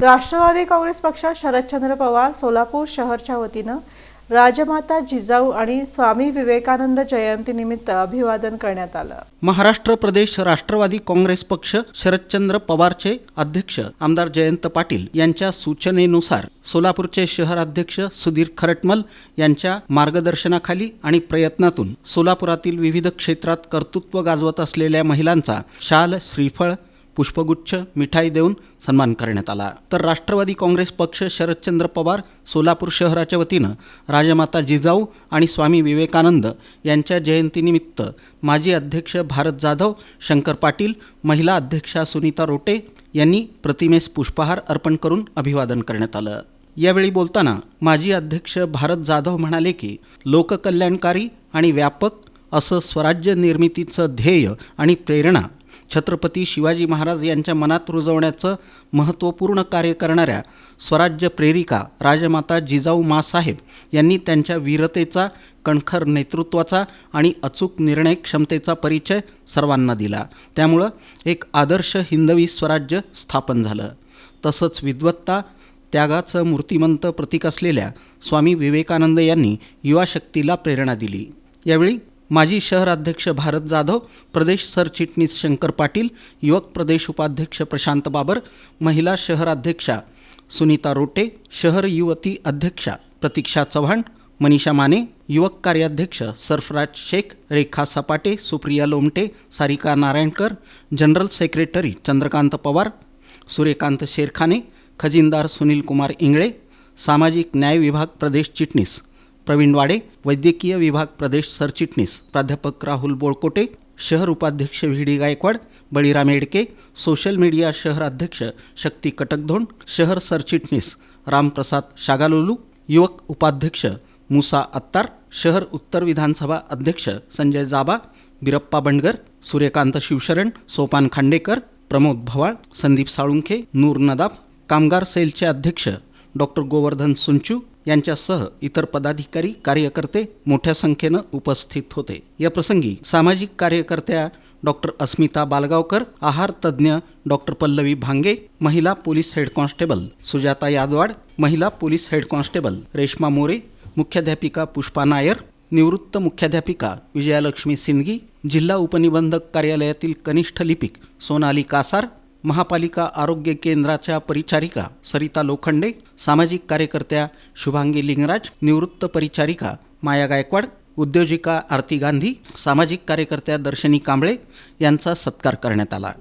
राष्ट्रवादी काँग्रेस पक्षात शरदचंद्र पवार सोलापूर शहरच्या वतीनं राजमाता जिजाऊ आणि स्वामी विवेकानंद जयंतीनिमित्त अभिवादन करण्यात आलं. महाराष्ट्र प्रदेश राष्ट्रवादी काँग्रेस पक्ष शरदचंद्र पवारचे अध्यक्ष आमदार जयंत पाटील यांच्या सूचनेनुसार सोलापूरचे शहर अध्यक्ष सुधीर खरटमल यांच्या मार्गदर्शनाखाली आणि प्रयत्नातून सोलापुरातील विविध क्षेत्रात कर्तृत्व गाजवत असलेल्या महिलांचा शाल श्रीफळ पुष्पगुच्छ मिठाई देऊन सन्मान करण्यात आला. तर राष्ट्रवादी काँग्रेस पक्ष शरदचंद्र पवार सोलापूर शहराच्या वतीनं राजमाता जिजाऊ आणि स्वामी विवेकानंद यांच्या जयंतीनिमित्त माजी अध्यक्ष भारत जाधव शंकर पाटील महिला अध्यक्षा सुनीता रोटे यांनी प्रतिमेस पुष्पहार अर्पण करून अभिवादन करण्यात आलं. यावेळी बोलताना माजी अध्यक्ष भारत जाधव म्हणाले की लोककल्याणकारी आणि व्यापक असं स्वराज्य निर्मितीचं ध्येय आणि प्रेरणा छत्रपती शिवाजी महाराज यांच्या मनात रुजवण्याचं महत्त्वपूर्ण कार्य करणाऱ्या स्वराज्य प्रेरिका राजमाता जिजाऊ मासाहेब यांनी त्यांच्या वीरतेचा कणखर नेतृत्वाचा आणि अचूक निर्णय क्षमतेचा परिचय सर्वांना दिला. त्यामुळं एक आदर्श हिंदवी स्वराज्य स्थापन झालं. तसंच विद्वत्ता त्यागाचं मूर्तिमंत प्रतीक असलेल्या स्वामी विवेकानंद यांनी युवा शक्तीला प्रेरणा दिली. यावेळी माजी शहराध्यक्ष भारत जाधव प्रदेश सरचिटणीस शंकर पाटील युवक प्रदेश उपाध्यक्ष प्रशांत बाबर महिला शहराध्यक्षा सुनीता रोटे शहर युवती अध्यक्षा प्रतीक्षा चव्हाण मनीषा माने युवक कार्याध्यक्ष सरफराज शेख रेखा सपाटे सुप्रिया लोमटे सारिका नारायणकर जनरल सेक्रेटरी चंद्रकांत पवार सूर्यकांत शेरखाने खजिनदार सुनील कुमार इंगळे सामाजिक न्याय विभाग प्रदेश चिटणीस. प्रवीण वाडे वैद्यकीय विभाग प्रदेश सरचिटणीस प्राध्यापक राहुल बोळकोटे शहर उपाध्यक्ष V D Gaikwad Baliram Edke social media शहर अध्यक्ष शक्ती कटकधोंड शहर सरचिटणीस रामप्रसाद शागालोलू युवक उपाध्यक्ष मुसा अत्तार शहर उत्तर विधानसभा अध्यक्ष संजय जाबा बिरप्पा बंडगर सूर्यकांत शिवशरण सोपान खांडेकर प्रमोद भवाळ संदीप साळुंखे नूर नदाफ कामगार सेलचे अध्यक्ष डॉक्टर गोवर्धन सुंचू यांच्यासह इतर पदाधिकारी कार्यकर्ते मोठ्या संख्येनं उपस्थित होते. या प्रसंगी सामाजिक कार्यकर्त्या डॉक्टर अस्मिता बालगावकर आहार तज्ज्ञ डॉक्टर पल्लवी भांगे महिला police head constable Sujata Yadwad महिला police head constable Reshma More मुख्याध्यापिका पुष्पा नायर निवृत्त मुख्याध्यापिका विजयालक्ष्मी सिंदगी जिल्हा उपनिबंधक कार्यालयातील कनिष्ठ लिपिक सोनाली कासार महापालिका आरोग्य केंद्राच्या परिचारिका सरिता लोखंडे सामाजिक कार्यकर्त्या शुभांगी लिंगराज निवृत्त परिचारिका माया गायकवाड उद्योजिका आरती गांधी सामाजिक कार्यकर्त्या दर्शनी कांबळे यांचा सत्कार करण्यात आला.